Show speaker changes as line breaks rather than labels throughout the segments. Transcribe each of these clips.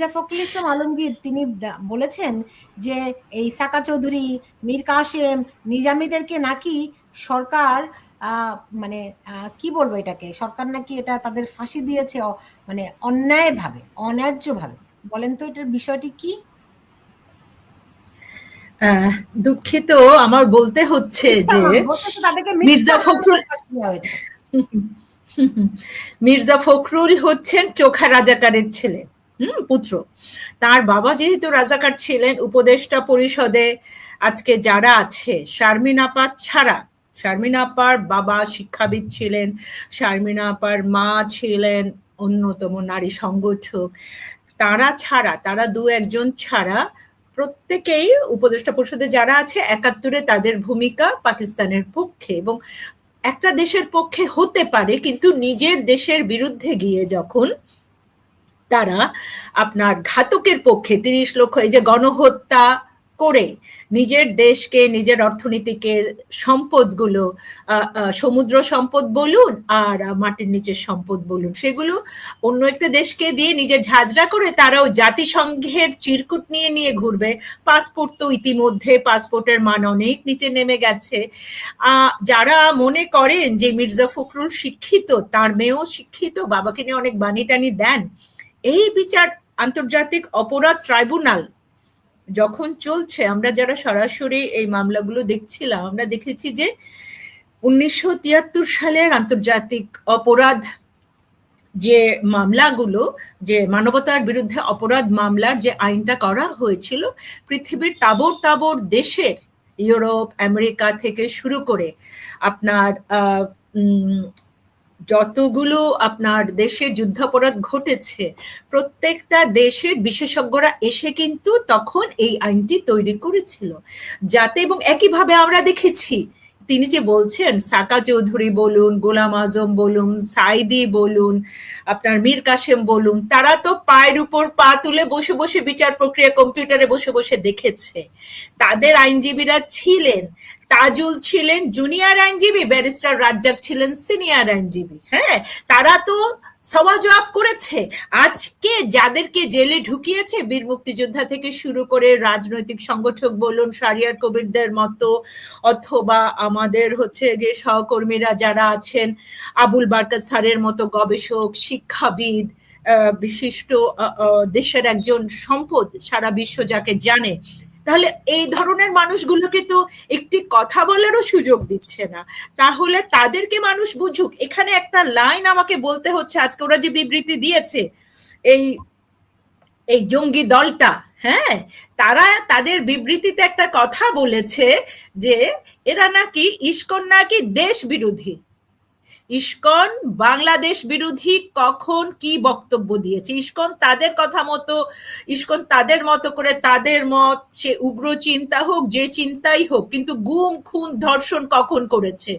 মির্জা ফখরুল ইসলাম আলমগীর তিনি বলেছেন যে এই সাকা চৌধুরী মীর কাসেম নিজামীদেরকে নাকি সরকার মানে কি বলব এটাকে? সরকার নাকি এটা তাদের ফাঁসি দিয়েছে মানে অন্যায় ভাবে অন্যায্য ভাবে বলেন তো এটার বিষয়টি কি?
দুঃখিত আমার বলতে হচ্ছে যে মির্জা ফখরুল মির্জা ফখরুল হচ্ছেন চোখা রাজাকারের ছেলে। হুম, পুত্র। তার বাবা যেহেতু রাজাকার ছিলেন, উপদেষ্টা পরিষদে আজকে যারা আছে শারমিন আপা ছাড়া শারমিন আপার বাবা শিক্ষাবিদ ছিলেন শারমিন আপার মা ছিলেন অন্যতম নারী সংগঠক, তারা ছাড়া, তারা দু একজন ছাড়া প্রত্যেকেই উপদেষ্টা পরিষদে যারা আছে, একাত্তরে তাদের ভূমিকা পাকিস্তানের পক্ষে এবং একটা দেশের পক্ষে হতে পারে, কিন্তু নিজের দেশের বিরুদ্ধে গিয়ে যখন তারা আপনার ঘাতকের পক্ষে তিরিশ লক্ষ, এই যে গণহত্যা করে নিজের দেশকে, নিজের অর্থনীতিকে সম্পদগুলো সমুদ্র সম্পদ বলুন আর মাটির নিচের সম্পদ বলুন, সেগুলো অন্য একটা দেশকে দিয়ে নিজে ঝাঁঝরা করে তারাও জাতিসংঘের চিরকুট নিয়ে নিয়ে ঘুরবে। পাসপোর্ট তো ইতিমধ্যে পাসপোর্টের মান অনেক নিচে নেমে গেছে। যারা মনে করেন যে মির্জা ফখরুল শিক্ষিত, তার মেয়েও শিক্ষিত, বাবাকে নিয়ে অনেক বাণী টানি দেন এই বিচার আন্তর্জাতিক অপরাধ ট্রাইব্যুনাল যখন চলছে, আমরা যারা সরাসরি এই মামলাগুলো দেখছিলাম, আমরা দেখেছি যে উনিশশো সালের আন্তর্জাতিক অপরাধ যে মামলাগুলো, যে মানবতার বিরুদ্ধে অপরাধ মামলার যে আইনটা করা হয়েছিল, পৃথিবীর তাবর তাবর দেশের ইউরোপ, আমেরিকা থেকে শুরু করে আপনার যতগুলো আপনার দেশে যুদ্ধাপরাধ ঘটেছে, প্রত্যেকটা দেশের বিশেষজ্ঞরা এসে কিন্তু তখন এই আইনটি তৈরি করেছিল। যাতে এবং একইভাবে আমরা দেখেছি তিনি যে বলছেন, সাকা চৌধুরী বলুন, গোলাম আজম বলুন, সাইদি বলুন, আপনার মীর কাসেম বলুন, তারা তো পায়ের উপর পা তুলে বসে বসে বিচার প্রক্রিয়া কম্পিউটারে বসে বসে দেখেছে। তাদের আইনজীবীরা ছিলেন, তাজুল ছিলেন, জুনিয়র আইনজীবী, ব্যারিস্টার রাজ্জাক ছিলেন, সিনিয়র আইনজীবী হ্যাঁ? তারা তো সওয়াল জবাব করেছে। আজকে যাদেরকে জেলে ঢুকিয়েছে, বীর মুক্তিযোদ্ধা থেকে শুরু করে রাজনৈতিক সংগঠক বলুন, সারিয়ার কবিরদের মতো, অথবা আমাদের হচ্ছে যে সহকর্মীরা যারা আছেন, আবুল বার্কার স্যারের মতো গবেষক, শিক্ষাবিদ বিশিষ্ট দেশের একজন সম্পদ, সারা বিশ্ব যাকে জানে তাহলে এই ধরনের মানুষগুলোকে তো একটি কথা বলারও সুযোগ দিচ্ছে না। তাহলে তাদেরকে মানুষ বুঝুক। এখানে একটা লাইন আমাকে বলতে হচ্ছে, আজকে ওরা যে বিবৃতি দিয়েছে, এই এই জঙ্গি দলটা হ্যাঁ তারা তাদের বিবৃতিতে একটা কথা বলেছে যে, এরা নাকি ইস্কন নাকি দেশ বিরোধী। ইস্কন, বাংলাদেশ বিরোধী কখন কি বক্তব্য দিয়েছে? ইস্কন তাদের কথা মতো, ইস্কন তাদের মতো করে তাদের মত, সে উগ্র চিন্তা হোক, যে চিন্তাই হোক, কিন্তু গুম, খুন, ধর্ষণ কখন করেছে?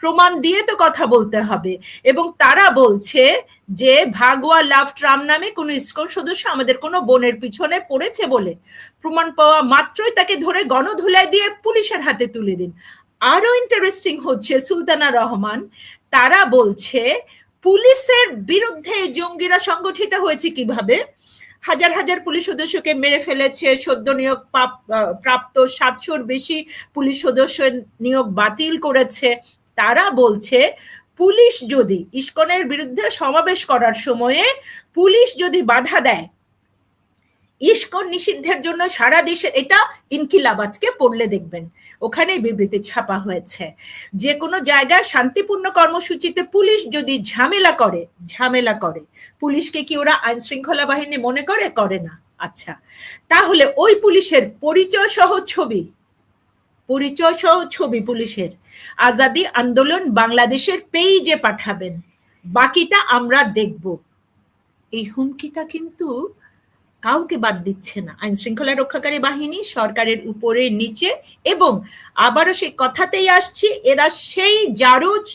প্রমাণ দিয়ে তো কথা বলতে হবে। এবং তারা বলছে যে ভাগোয়া লাভ ট্রাম নামে কোনো ইস্কন সদস্য আমাদের কোনো বোনের পিছনে পড়েছে বলে। প্রমাণ পাওয়া মাত্রই তাকে ধরে গণধুলায় দিয়ে পুলিশের হাতে তুলে দিন। আরও ইন্টারেস্টিং হচ্ছে সুলতানা রহমান। তারা বলছে, পুলিশের বিরুদ্ধে জঙ্গিরা সংগঠিত হয়েছে কীভাবে? হাজার হাজার পুলিশ সদস্যকে মেরে ফেলেছে, সদ্য নিয়োগ প্রাপ্ত সাতশোর বেশি পুলিশ সদস্য নিয়োগ বাতিল করেছে। তারা বলছে, পুলিশ যদি ইস্কনের বিরুদ্ধে সমাবেশ করার সময়ে পুলিশ যদি বাধা দেয় ইস্কন নিষিদ্ধের জন্য সারা দেশে এটা ইনকিলাব আজকে পড়লে দেখবেন। ওখানে বিবৃতি ছাপা হয়েছে। যে কোনো জায়গায় শান্তিপূর্ণ কর্মসূচিতে পুলিশ যদি ঝামেলা করে ঝামেলা করে, পুলিশকে কি ওরা আইন শৃঙ্খলা বাহিনী মনে করে? করে না। আচ্ছা তাহলে ওই পুলিশের পরিচয় সহ ছবি পরিচয় সহ ছবি পুলিশের আজাদি আন্দোলন বাংলাদেশের পেইজে পাঠাবেন। বাকিটা আমরা দেখব। এই হুমকিটা কিন্তু কাউকে বাদ দিচ্ছে না। আইন শৃঙ্খলা রক্ষাকারী বাহিনী, সরকারের উপরে, নিচে এবং আবারও সেই কথাতেই আসছি, এরা সেই জারুজ,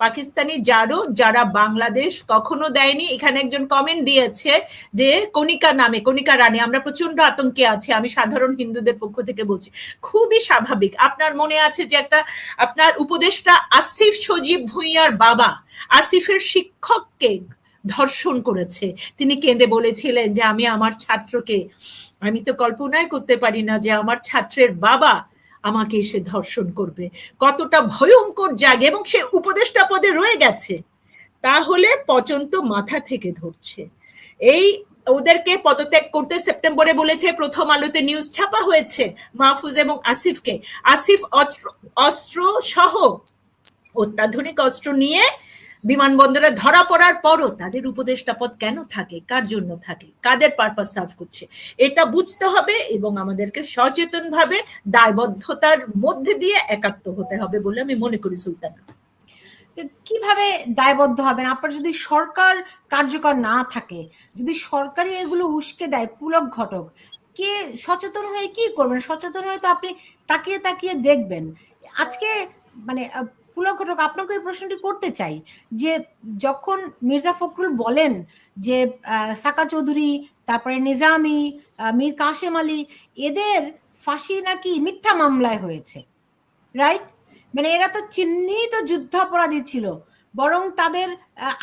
পাকিস্তানি জারো যারা বাংলাদেশ কখনো দেয়নি। এখানে একজন কমেন্ট দিয়েছে যে, কণিকা নামে, কণিকা রানী, আমরা প্রচণ্ড আতঙ্কে আছি, আমি সাধারণ হিন্দুদের পক্ষ থেকে বলছি। খুবই স্বাভাবিক, আপনার মনে আছে যে একটা, আপনার উপদেষ্টা আসিফ সজীব ভুইয়ার বাবা, আসিফের শিক্ষককে ধর্ষণ করেছে। তিনি কেঁদে বলেছিলেন যে, আমি আমার ছাত্রকে, আমি তো কল্পনাই করতে পারি না যে, আমার ছাত্রের বাবা আমাকে এসে ধর্ষণ করবে। কতটা ভয়ঙ্কর জাগে এবং সে উপদেষ্টা পদে রয়ে গেছে। তাহলে পচন্ত মাথা থেকে ধরছে। এই ওদেরকে পদত্যাগ করতে সেপ্টেম্বরে বলেছে, প্রথম আলোতে নিউজ ছাপা হয়েছে মাহফুজ এবং আসিফকে। আসিফ অস্ত্র সহ অত্যাধুনিক অস্ত্র নিয়ে বিমানবন্দরে ধরা পড়ার পরও তাদের উপদেষ্টা পদ কেন থাকে? কার জন্য থাকে? কাদের পারপাস সার্ভ করছে? এটা বুঝতে হবে এবং আমাদেরকে সচেতন ভাবে দায়বদ্ধতার মধ্যে দিয়ে একাত্ম হতে হবে বলে আমি মনে করি সুলতানা।
কীভাবে দায়বদ্ধ হবেন? আপনার যদি সরকার কার্যকর না থাকে, যদি সরকারি এগুলো উস্কে দেয়, পুলক ঘটক, কে সচেতন হয়ে কি করবেন? সচেতন হয়ে তো আপনি তাকিয়ে তাকিয়ে দেখবেন। আজকে মানে পুলক ঘটক আপনাকে এই প্রশ্নটি করতে চাই যে যখন মির্জা ফখরুল বলেন যে সাকা চৌধুরী, তারপরে নিজামি মীর কাশেম আলী, এদের ফাঁসি নাকি মিথ্যা মামলায় হয়েছে রাইট মানে এরা তো চিহ্নিত যুদ্ধাপরাধী ছিল, বরং তাদের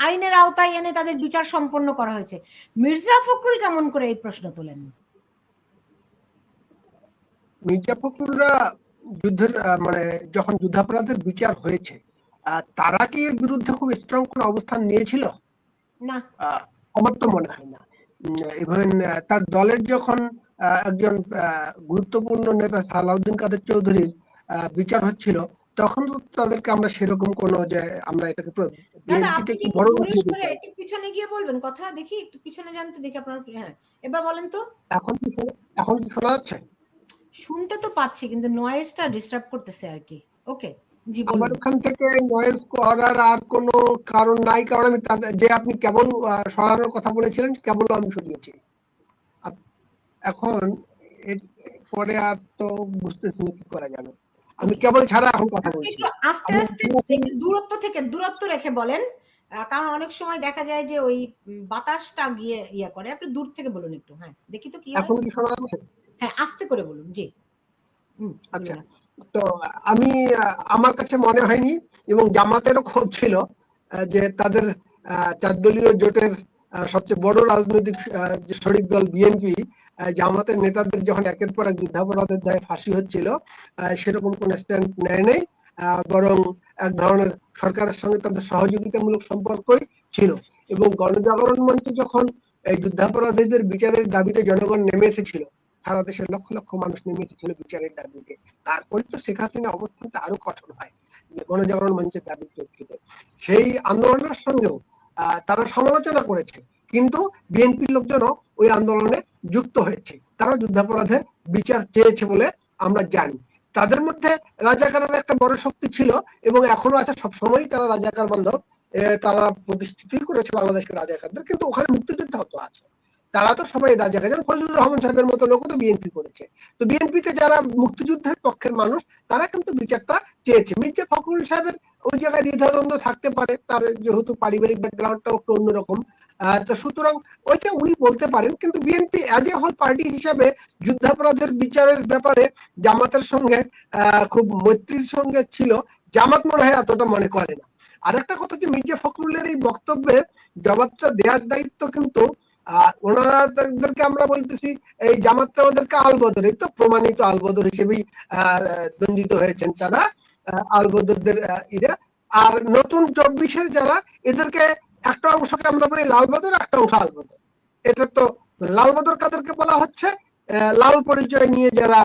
আইনের আওতায় এনে তাদের বিচার সম্পন্ন করা হয়েছে। মির্জা ফখরুল কেমন করে এই প্রশ্ন তোলেন?
মির্জা ফখরুলরা যুদ্ধের মানে যখন যুদ্ধাপরাধের বিচার হয়েছে তারা কি এর বিরুদ্ধে খুব স্ট্রং কোনো অবস্থান নিয়েছিল?
না।
আমার তো মনে হয় না। ইভেন তার দলের যখন একজন গুরুত্বপূর্ণ নেতা সালাউদ্দিন কাদের চৌধুরীর বিচার হচ্ছিল তখন তাদেরকে আমরা সেরকম কোনো যে আমরা এটাকে
বড় পিছনে গিয়ে বলবেন কথা দেখি একটু পিছনে জানতে দেখি আপনার হ্যাঁ এবার বলেন তো।
এখন কি এখন কি শোনা যাচ্ছে?
শুনতে তো পাচ্ছি কিন্তু নয়েজটা ডিস্টার্ব করতেছে আর কি। ওকে
আমার ওখান থেকে নয়েজ করার আর কোনো কারণ নাই কারণ আমি যে আপনি কেবল সরানোর কথা বলেছিলেন কেবল আমি শুনিয়েছি। এখন পরে আর তো বুঝতেছি কি করা যাবে। আমি কেবল ছাড়া এখন কথা বলছি
একটু আস্তে আস্তে দূরত্ব থেকে দূরত্ব রেখে বলেন কারণ অনেক সময় দেখা যায় যে ওই বাতাসটা গিয়ে ইয়া করে। আপনি দূর থেকে বলুন একটু হ্যাঁ দেখি তো কি
এখন কি শোনা যাচ্ছে?
হ্যাঁ আস্তে করে বলুন জি।
আচ্ছা। তো আমি আমার কাছে মনে হয়নি এবং জামাতেরও ক্ষোভ ছিল যে তাদের চার দলীয় জোটের সবচেয়ে বড় রাজনৈতিক শরিক দল বিএনপি জামাতের নেতাদের যখন একের পর এক যুদ্ধাপরাধের দায়ে ফাঁসি হচ্ছিল সেরকম কোন স্ট্যান্ড নেয় নেই বরং এক ধরনের সরকারের সঙ্গে তাদের সহযোগিতামূলক সম্পর্কই ছিল। এবং গণজাগরণ মঞ্চে যখন এই যুদ্ধাপরাধীদের বিচারের দাবিতে জনগণ নেমে এসেছিল সারা দেশের লক্ষ লক্ষ মানুষ নেমে এসেছিল বিচারের দাবিতে তারপরে তো শেখ হাসিনা অবস্থানটা আরও কঠোর হয়। গণজাগরণ মঞ্চের দাবি প্রেক্ষিতে সেই আন্দোলনের সঙ্গেও তারা সমালোচনা করেছে। কিন্তু বিএনপির লোকজনও ওই আন্দোলনে যুক্ত হয়েছে। তারা যুদ্ধাপরাধের বিচার চেয়েছে বলে আমরা জানি। তাদের মধ্যে রাজাকারের একটা বড় শক্তি ছিল এবং এখনও আছে সবসময় তারা রাজাকার বান্ধব। তারা প্রতিষ্ঠিত করেছে বাংলাদেশকে রাজাকারদের কিন্তু ওখানে মুক্তিযুদ্ধ হতো আছে। তারা তো সবাই রাজাকার যেমন ফজলুর রহমান সাহেবের মতো লোক তো বিএনপি করেছে। তো বিএনপিতে যারা মুক্তিযুদ্ধের পক্ষের মানুষ, তারা কিন্তু বিচারটা চেয়েছে। মির্জা ফখরুল সাহেবের ওই জায়গায় দ্বিধাদ্বন্দ্ব থাকতে পারে। তার যেহেতু পারিবারিক ব্যাকগ্রাউন্ডটাও একটু অন্যরকম। তো সুতরাং ওইটা উনি বলতে পারেন, কিন্তু BNP as a whole party হিসাবে যুদ্ধাপরাধের বিচারের ব্যাপারে জামাতের সঙ্গে খুব মৈত্রীর সঙ্গে ছিল। জামাত মনে হয় এতটা মনে করে না। আরেকটা কথা যে মির্জা ফখরুলের এই বক্তব্যের জবাবটা দেওয়ার দায়িত্ব কিন্তু ওনারাদেরকে আমরা বলতেছি, এই জামাতটা ওদেরকে আলবদর, এই তো প্রমাণিত আলবদর হিসেবেই দণ্ডিত হয়েছেন তারা আলবদরদের ইরা আর নতুন চব্বিশের যারা, এদেরকে একটা অংশকে আমরা বলি লালবদর, একটা অংশ আলবদর। এটা তো লালবদর কাদেরকে বলা হচ্ছে লাল পরিচয় নিয়ে যারা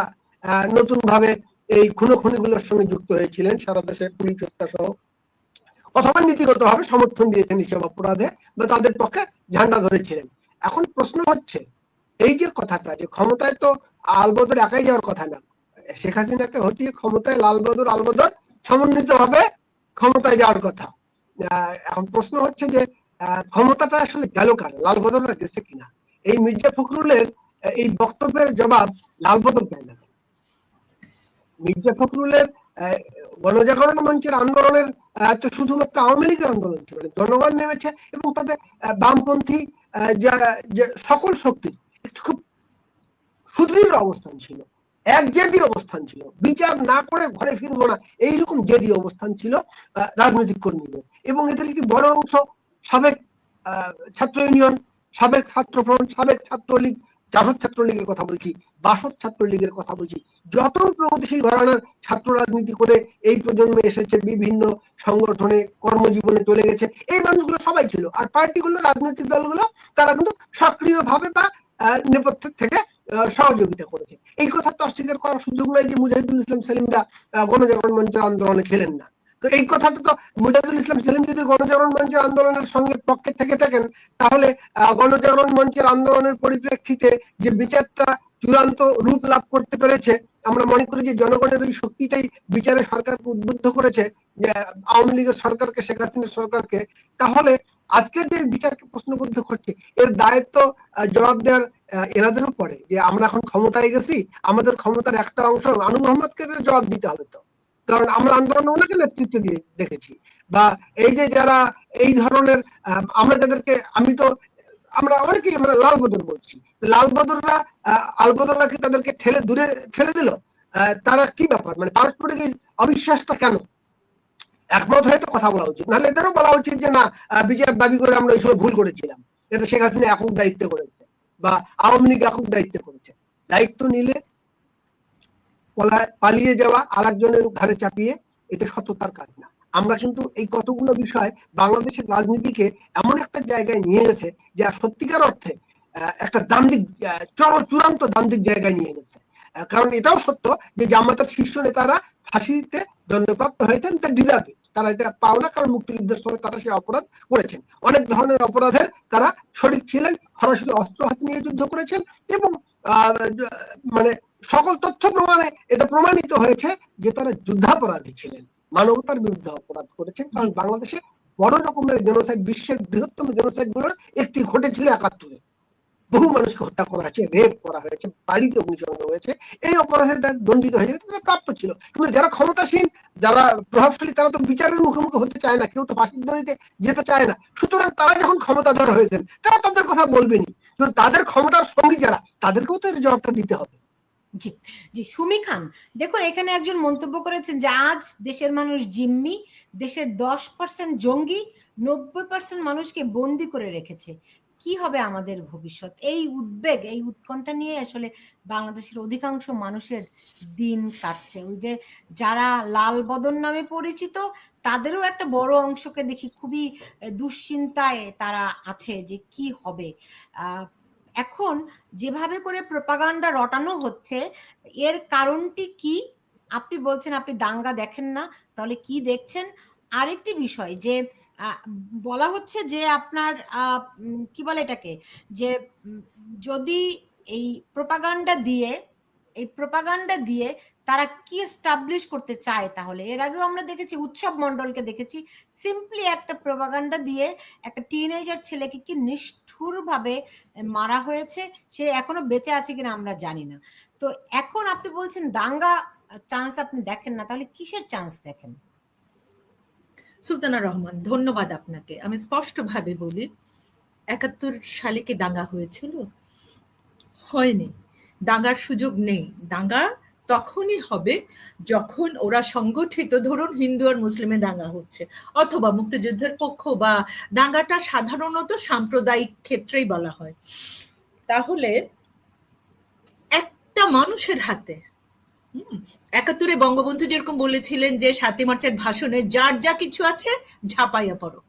নতুন ভাবে এই খুনো খুনিগুলোর সঙ্গে যুক্ত হয়েছিলেন, সারা দেশে পুলিশ হত্যা সহ অথবা নীতিগত ভাবে সমর্থন দিয়েছেন এসব অপরাধে, বা তাদের পক্ষে ঝান্ডা ধরেছিলেন। এখন প্রশ্ন হচ্ছে, এই যে কথাটা যে ক্ষমতায় তো আলবদর একাই যাওয়ার কথা না, শেখ হাসিনাকে হটিয়ে ক্ষমতায় লালবদর আলবদর সমন্বিত ভাবে ক্ষমতায় যাওয়ার কথা। এখন প্রশ্ন হচ্ছে যে ক্ষমতাটা আসলে গেল কার লালবদররা গেছে কিনা? এই মির্জা ফখরুলের, এই বক্তব্যের জবাব লালবদর দেয় না মির্জা ফখরুলের গণজাগরণ মঞ্চের আন্দোলনের তো শুধুমাত্র আওয়ামী লীগের আন্দোলন ছিল, জনগণ নেমেছে এবং তাদের বামপন্থী সকল শক্তির একটু খুব সুদৃঢ় অবস্থান ছিল, এক জেদি অবস্থান ছিল, বিচার না করে ঘরে ফিরবো না, এইরকম জেদি অবস্থান ছিল রাজনৈতিক কর্মীদের এবং এদের একটি বড় অংশ সাবেক ছাত্র ইউনিয়ন, সাবেক ছাত্রফ্রন্ট সাবেক ছাত্রলীগ জাসদ ছাত্রলীগের কথা বলছি বাসদ ছাত্রলীগের কথা বলছি যত প্রগতিশীল ঘরানার ছাত্র রাজনীতি করে এই প্রজন্মে এসেছে বিভিন্ন সংগঠনে কর্মজীবনে চলে গেছে এই মানুষগুলো সবাই ছিল। আর পার্টিগুলো রাজনৈতিক দলগুলো তারা কিন্তু সক্রিয়ভাবে বা আহ, নেপথ্যের থেকে সহযোগিতা করেছে। এই কথা তো অস্বীকার করার সুযোগ নয় যে মুজাহিদুল ইসলাম সেলিমরা গণজাগরণ মঞ্চের আন্দোলনে ছিলেন না। এই কথাটা তো মুজাহিদুল ইসলাম সেলিম যদি গণজাগরণ মঞ্চের আন্দোলনের সঙ্গে পক্ষে থেকে থাকেন, তাহলে গণজাগরণ মঞ্চের আন্দোলনের পরিপ্রেক্ষিতে যে বিচারটা চূড়ান্ত রূপ লাভ করতে পেরেছে, আমরা মনে করি যে জনগণের ওই শক্তিটাই বিচারে সরকারকে উদ্বুদ্ধ করেছে, যে আওয়ামী লীগের সরকারকে, শেখ হাসিনার সরকারকে। তাহলে আজকের যে বিচারকে প্রশ্নবদ্ধ করছে। এর দায়িত্ব জবাব দেওয়ার এনাদেরও পড়ে যে আমরা এখন ক্ষমতায় গেছি, আমাদের ক্ষমতার একটা অংশ আনু মোহাম্মদকে জবাব দিতে হবে তো। কারণ আমরা আন্দোলন ওনাকে নেতৃত্ব দিয়ে দেখেছি। বা এই যে যারা এই ধরনের আমরা যাদেরকে আমি তো আমরা অনেকেই আমরা লাল বদল বলছি। লাল বদলরা আহ, আল বদলরা কি তাদেরকে ঠেলে দূরে ঠেলে দিল? তারা কি ব্যাপার? মানে পারস্পরিক অবিশ্বাসটা কেন? একমত হয়ে তো কথা বলা উচিত। নাহলে এদেরও বলা উচিত যে না বিচার দাবি করে আমরা ওই সময় ভুল করেছিলাম। এটা শেখ হাসিনা একক দায়িত্ব করেছে বা আওয়ামী লীগ একক দায়িত্ব করেছে। দায়িত্ব নিলে পালিয়ে যাওয়া আর একজনের ঘাড়ে চাপিয়ে এটা সততার কাজ না। আমরা কিন্তু এই কতগুলো বিষয় বাংলাদেশের রাজনীতিকে এমন একটা জায়গায় নিয়ে গেছে যা সত্যিকার অর্থে একটা দান্দিক চর- চূড়ান্ত দান্দিক জায়গায় নিয়ে গেছে। কারণ এটাও সত্য যে জামাতার শীর্ষ নেতারা ফাঁসিতে দণ্ডপ্রাপ্ত হয়েছেন, তার ডিজার্ভে তারা এটা পাও না, কারণ মুক্তিযুদ্ধের সময় তারা সে অপরাধ করেছেন। অনেক ধরনের অপরাধের তারা শরিক ছিলেন, সরাসরি অস্ত্র হাতে নিয়ে যুদ্ধ করেছেন এবং মানে সকল তথ্য প্রমাণে এটা প্রমাণিত হয়েছে যে তারা যুদ্ধাপরাধী ছিলেন। মানবতার বিরুদ্ধে অপরাধ করেছেন। কারণ বাংলাদেশে বড় রকমের জেনোসাইড বিশ্বের বৃহত্তম জেনোসাইডগুলোর একটি ঘটেছিল একাত্তরে। বহু মানুষকে হত্যা করা হয়েছে রেপ করা হয়েছে বাড়িতে অগ্নিসংযোগ হয়েছে। এই অপরাধের দ্বারা দণ্ডিত হয়েছে তারা প্রাপ্ত ছিল। কিন্তু যারা ক্ষমতাসীন যারা প্রভাবশালী তারা তো বিচারের মুখোমুখি হতে চায় না কেউ তো ফাঁসির দড়িতে যেতে চায় না। সুতরাং তারা যখন ক্ষমতাধর হয়েছেন তারা তাদের কথা বলবেনি তাদের ক্ষমতার সঙ্গী যারা, তাদেরকেও তো এর জবাবটা দিতে হবে।
জি জি, সুমি খান, দেখুন, এখানে একজন মন্তব্য করেছেন যে, আজ দেশের মানুষ জিম্মি, দেশের দশ পার্সেন্ট জঙ্গি, নব্বই পার্সেন্ট মানুষকে বন্দি করে রেখেছে। কি হবে আমাদের ভবিষ্যৎ? এই উদ্বেগ, এই উৎকণ্ঠা নিয়ে আসলে বাংলাদেশের অধিকাংশ মানুষের দিন কাটছে। ওই যে যারা লাল বদন নামে পরিচিত, তাদেরও একটা বড় অংশকে দেখি খুবই দুশ্চিন্তায় তারা আছে যে কি হবে। এখন যেভাবে করে প্রপাগান্ডা রটানো হচ্ছে, এর কারণটি কি? আপনি বলছেন, আপনি দাঙ্গা দেখেন না, তাহলে কি দেখছেন? আরেকটি বিষয় যে বলা হচ্ছে যে আপনার কি বলে এটাকে? যে যদি এই প্রপাগান্ডা দিয়ে, এই প্রপাগান্ডা দিয়ে তারা কি এস্টাবলিশ করতে চায় তাহলে? এর আগেও আমরা দেখেছি, উৎসব মণ্ডলকে দেখেছি সিম্পলি একটা প্রপাগান্ডা দিয়ে একটা টিনেজার ছেলেকে কি নিষ্ঠুরভাবে মারা হয়েছে, সে এখনও বেঁচে আছে কিনা আমরা জানি না। তো এখন আপনি বলছেন দাঙ্গা চান্স আপনি দেখেন না, তাহলে কিসের চান্স দেখেন?
সুলতানা রহমান, ধন্যবাদ আপনাকে। আমি স্পষ্টভাবে বলি, একাত্তর সালে কি দাঙ্গা হয়েছিল? হয়নি। দাঙ্গার সুযোগ নেই। দাঙ্গা তখনই হবে যখন ওরা সংগঠিত, ধরুন হিন্দু আর মুসলিমে দাঙ্গা হচ্ছে, অথবা মুক্তিযুদ্ধের পক্ষ বা দাঙ্গাটা সাধারণত সাম্প্রদায়িক ক্ষেত্রেই বলা হয়। তাহলে একটা মানুষের হাতে একাত্তরে বঙ্গবন্ধু যেরকম বলেছিলেন যে সাতই মার্চের ভাষণে যার যা কিছু আছে ঝাঁপাইয়া পড়ো।